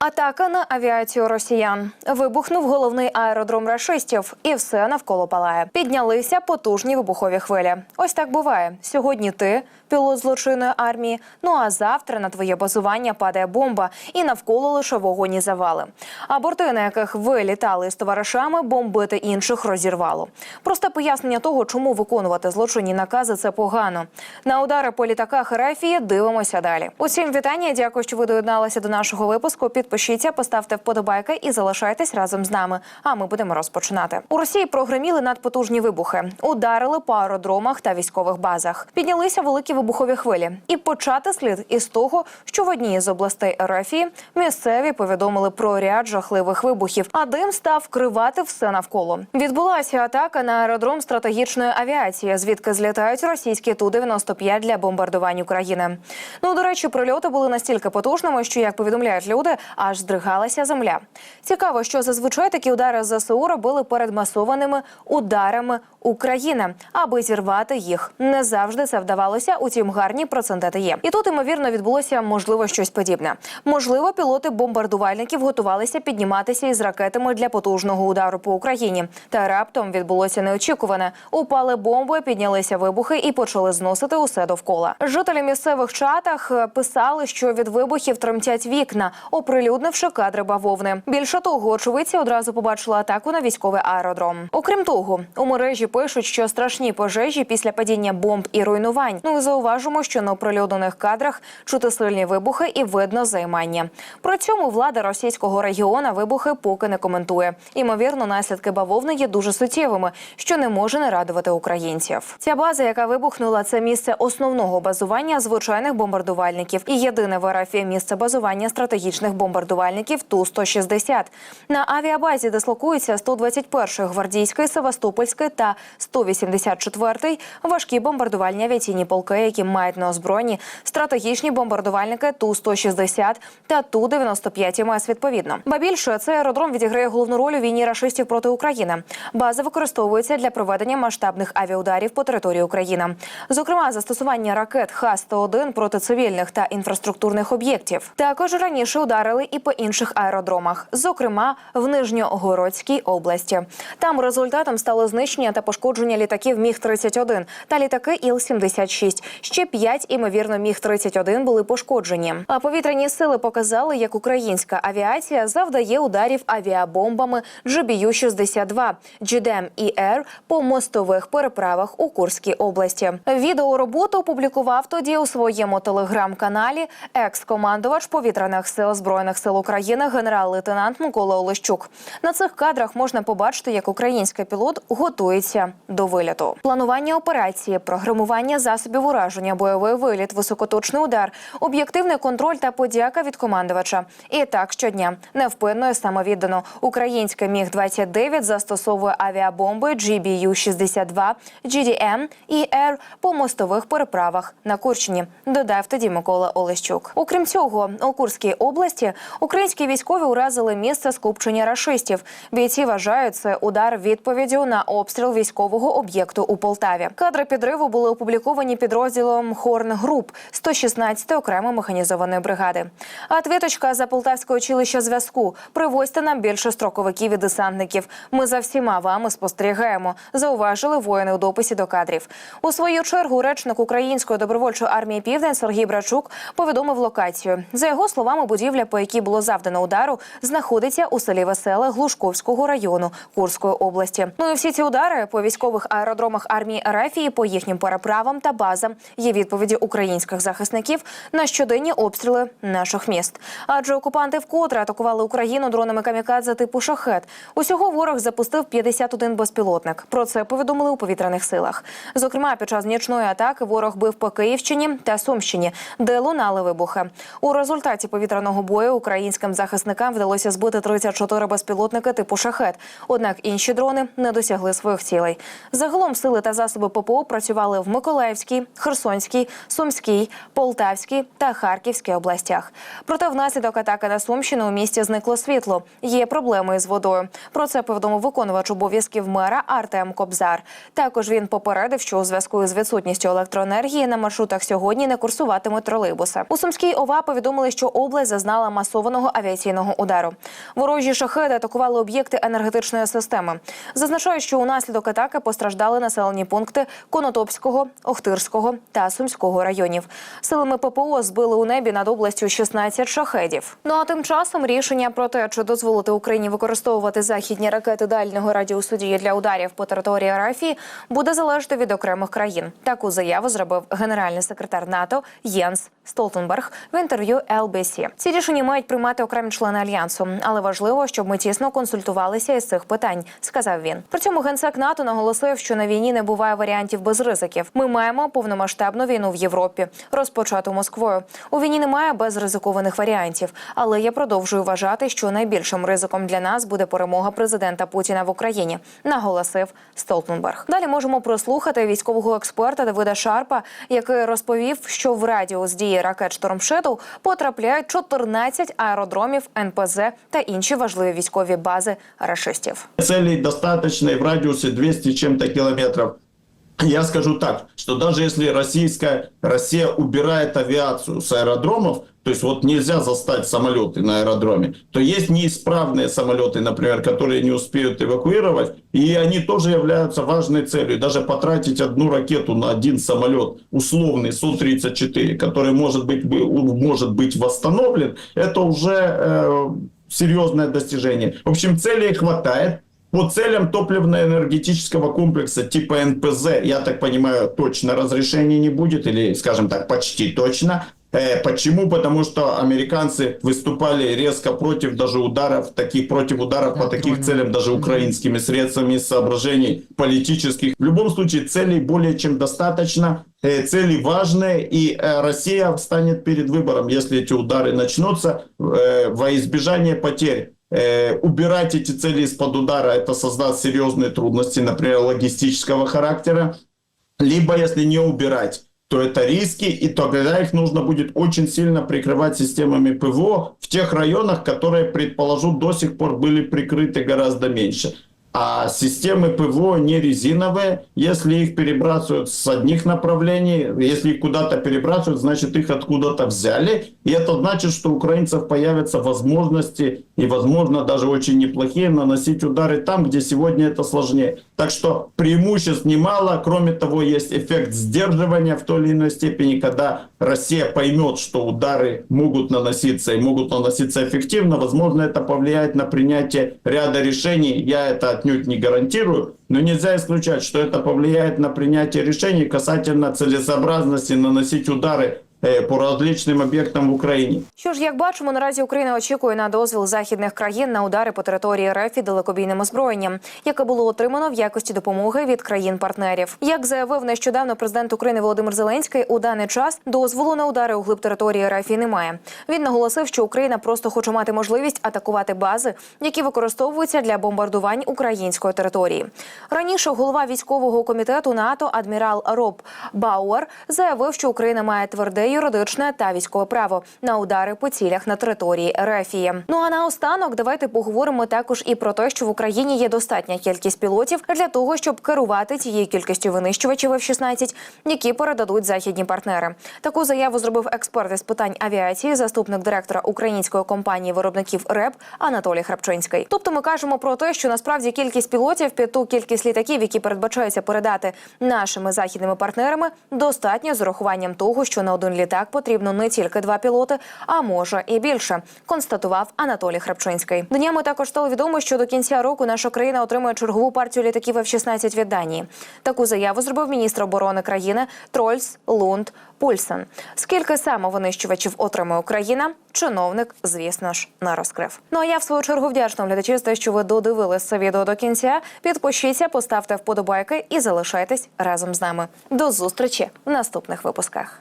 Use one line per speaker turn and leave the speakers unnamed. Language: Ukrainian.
Атака на авіацію росіян вибухнув головний аеродром рашистів, і все навколо палає. Піднялися потужні вибухові хвилі. Ось так буває. Сьогодні ти пілот злочинної армії. Ну а завтра на твоє базування падає бомба, і навколо лише вогонь завали. А борти, на яких ви літали з товаришами, бомбити інших розірвало. Просте пояснення того, чому виконувати злочинні накази, це погано. На удари по літаках РФ дивимося далі. Усім вітання. Дякую, що ви доєдналися до нашого випуску. Підпишіться, поставте вподобайки і залишайтесь разом з нами. А ми будемо розпочинати. У Росії прогреміли надпотужні вибухи, ударили по аеродромах та військових базах. Піднялися великі вибухові хвилі. І почати слід із того, що в одній з областей РФ місцеві повідомили про ряд жахливих вибухів, а дим став вкривати все навколо. Відбулася атака на аеродром стратегічної авіації, звідки злітають російські ту 95 для бомбардувань України. Ну до речі, прильоти були настільки потужними, що як повідомляють люди, аж здригалася земля. Цікаво, що зазвичай такі удари ЗСУ робили перед масованими ударами України, аби зірвати їх. Не завжди це вдавалося, утім гарні проценти є. І тут ймовірно відбулося можливо щось подібне. Можливо, пілоти бомбардувальників готувалися підніматися із ракетами для потужного удару по Україні. Та раптом відбулося неочікуване. Упали бомби, піднялися вибухи і почали зносити усе довкола. Жителі місцевих чатах е, писали, що від вибухів тремтять вікна, оприлюднивши кадри бавовни. Більше того, очевидці одразу побачили атаку на військовий аеродром. Окрім того, у мережі пишуть, що страшні пожежі після падіння бомб і руйнувань. Ну і зауважимо, що на оприлюднених кадрах чути сильні вибухи і видно займання. При цьому влада російського регіона вибухи поки не коментує. Імовірно, наслідки бавовни є дуже суттєвими, що не може не радувати українців. Ця база, яка вибухнула, це місце основного базування звичайних бомбардувальників і єдине в РФ місце базування стратегічних бомбардувальників ту 160 На авіабазі дислокуються 121-й гвардійський, Севастопольський та 184-й важкі бомбардувальні авіаційні полки, які мають на озброєнні стратегічні бомбардувальники ту 160 та ту 95 МС відповідно. Ба більше цей аеродром відіграє головну роль у війні рашистів проти України. База використовується для проведення масштабних авіаударів по території України, зокрема застосування ракет Х-101 проти цивільних та інфраструктурних об'єктів. Також раніше ударили і по інших аеродромах, зокрема в Нижньогородській області. Там результатом стало знищення та пошкодження літаків Міг 31 та літаки Іл-76. Ще п'ять, імовірно, міг 31 були пошкоджені. А повітряні сили показали, як українська авіація завдає ударів авіабомбами GBU-62, GDM Air по мостових переправах у Курській області. Відеороботу опублікував тоді у своєму телеграм-каналі екс-командувач повітряних сил збройних сил України генерал-лейтенант Микола Олещук. На цих кадрах можна побачити, як український пілот готується до виліту. Планування операції, програмування засобів ураження, бойовий виліт, високоточний удар, об'єктивний контроль та подяка від командувача. І так щодня невпинно і самовіддано українське міг 29 застосовує авіабомби GBU-62, GDM і Air по мостових переправах на Курщині. Додав тоді Микола Олещук. Окрім цього, у Курській області українські військові уразили місце скупчення рашистів. Бійці вважають це удар відповіддю на обстріл військового об'єкту у Полтаві. Кадри підриву були опубліковані підрозділом Хорн Груп 116 окремої механізованої бригади. А твіточка за полтавське училище зв'язку. Привозьте нам більше строковиків і десантників. Ми за всіма вами спостерігаємо. Зауважили воїни у дописі до кадрів. У свою чергу речник української добровольчої армії Південь Сергій Брачук повідомив локацію. За його словами, будівля, по якій було завдано удару, знаходиться у селі Веселе Глушковського району Курської області. Ну і всі ці удари по військових аеродромах армії РФ і по їхнім переправам та базам є відповіді українських захисників на щоденні обстріли наших міст. Адже окупанти вкотре атакували Україну дронами камікадзе типу шахет. Усього ворог запустив 51 безпілотник. Про це повідомили у повітряних силах. Зокрема, під час нічної атаки ворог бив по Київщині та Сумщині, де лунали вибухи. У результаті повітряного бою українським захисникам вдалося збити 34 безпілотники типу шахет. Однак інші дрони не досягли своїх цілей. Загалом сили та засоби ППО працювали в Миколаївській, Херсонській, Сумській, Полтавській та Харківській областях. Проте внаслідок атаки на Сумщину у місті зникло світло. Є проблеми із водою. Про це повідомив виконувач обов'язків мера Артем Кобзар. Також він попередив, що у зв'язку з відсутністю електроенергії на маршрутах сьогодні не курсуватимуть тролейбуси. У Сумській ОВА повідомили, що область зазнала масового масованого авіаційного удару. Ворожі шахеди атакували об'єкти енергетичної системи. Зазначають, що унаслідок атаки постраждали населені пункти Конотопського, Охтирського та Сумського районів. Силами ППО збили у небі над областю 16 шахедів. Ну а тим часом рішення про те, чи дозволити Україні використовувати західні ракети дальнього радіусу дії для ударів по території Рафії, буде залежати від окремих країн. Таку заяву зробив генеральний секретар НАТО Єнс Столтенберг в інтерв'ю LBC. Ці рішення мають приймати окремі члени альянсу, але важливо, щоб ми тісно консультувалися із цих питань, сказав він. При цьому генсек НАТО наголосив, що на війні не буває варіантів без ризиків. Ми маємо повномасштабну війну в Європі, розпочату Москвою. У війні немає безризикованих варіантів, але я продовжую вважати, що найбільшим ризиком для нас буде перемога президента Путіна в Україні, наголосив Столтенберг. Далі можемо прослухати військового експерта Давида Шарпа, який розповів, що в радіус дії ракет Storm Shadow потрапляють 14 аеродромів НПЗ та інші важливі військові бази рашистів.
Целей достатньо в радіусі 200 чим-то километров. Я скажу так, что даже если российская Россия убирает авиацию с аэродромов, то есть вот нельзя застать самолеты на аэродроме, то есть неисправные самолеты, например, которые не успеют эвакуировать, и они тоже являются важной целью. Даже потратить одну ракету на один самолет, условный Су-34, который может быть, бы- может быть восстановлен, это уже э, серьезное достижение. В общем, целей хватает. По целям топливно-энергетического комплекса типа НПЗ, я так понимаю, точно разрешения не будет, или, скажем так, почти точно. Э, Почему? Потому что американцы выступали резко против даже ударов, таких против ударов по таких целям, даже украинскими средствами соображений политических. В любом случае, целей более чем достаточно, э, цели важные, и э, Россия встанет перед выбором, если эти удары начнутся, во избежание потерь. Э, убирать эти цели из-под удара, это создаст серьезные трудности, например, логистического характера. Либо, если не убирать, то это риски, и тогда их нужно будет очень сильно прикрывать системами ПВО в тех районах, которые, предположу, до сих пор были прикрыты гораздо меньше. А системы ПВО не резиновые. Если их перебрасывают с одних направлений, если их куда-то перебрасывают, значит их откуда-то взяли. И это значит, что у украинцев появятся возможности, и, возможно, даже очень неплохие, наносить удары там, где сегодня это сложнее. Так что преимуществ немало. Кроме того, есть эффект сдерживания в той или иной степени, когда Россия поймет, что удары могут наноситься и могут наноситься эффективно. Возможно, это повлияет на принятие ряда решений. Я это отнюдь не гарантирую. Но нельзя исключать, что это повлияет на принятие решений касательно целесообразности наносить удары э, по различным объектам в Украине.
Що ж, як бачимо, наразі Україна очікує на дозвіл західних країн на удари по території РФ і далекобійним озброєнням, яке було отримано в якості допомоги від країн-партнерів. Як заявив нещодавно президент України Володимир Зеленський, у даний час дозволу на удари у глиб території РФ немає. Він наголосив, що Україна просто хоче мати можливість атакувати бази, які використовуються для бомбардувань української території. Раніше голова військового комітету НАТО адмірал Роб Бауер заявив, що Україна має тверде юридичне та військове право на удари по цілях на території Рефії. Ну а наостанок давайте поговоримо також і про те, що в Україні є достатня кількість пілотів для того, щоб керувати цією кількістю винищувачів F-16, які передадуть західні партнери. Таку заяву зробив експерт із питань авіації, заступник директора української компанії виробників РЕП Анатолій Храпчинський. Тобто, ми кажемо про те, що насправді кількість пілотів під ту кількість літаків, які передбачаються передати нашими західними партнерами, достатньо з урахуванням того, що на один літак потрібно не тільки два пілоти, а може і більше, констатував Анатолій Храпчинський. Днями також стало відомо, що до кінця року наша країна отримає чергову партію літаків F-16 від Данії. Таку заяву зробив міністр оборони країни Трольс Лунд Пульсен. Скільки саме винищувачів отримає Україна? Чиновник, звісно ж, не розкрив. Ну а я в свою чергу вдячна глядачі за те, що ви додивились це відео до кінця. Підпишіться, поставте вподобайки і залишайтесь разом з нами. До зустрічі в наступних випусках.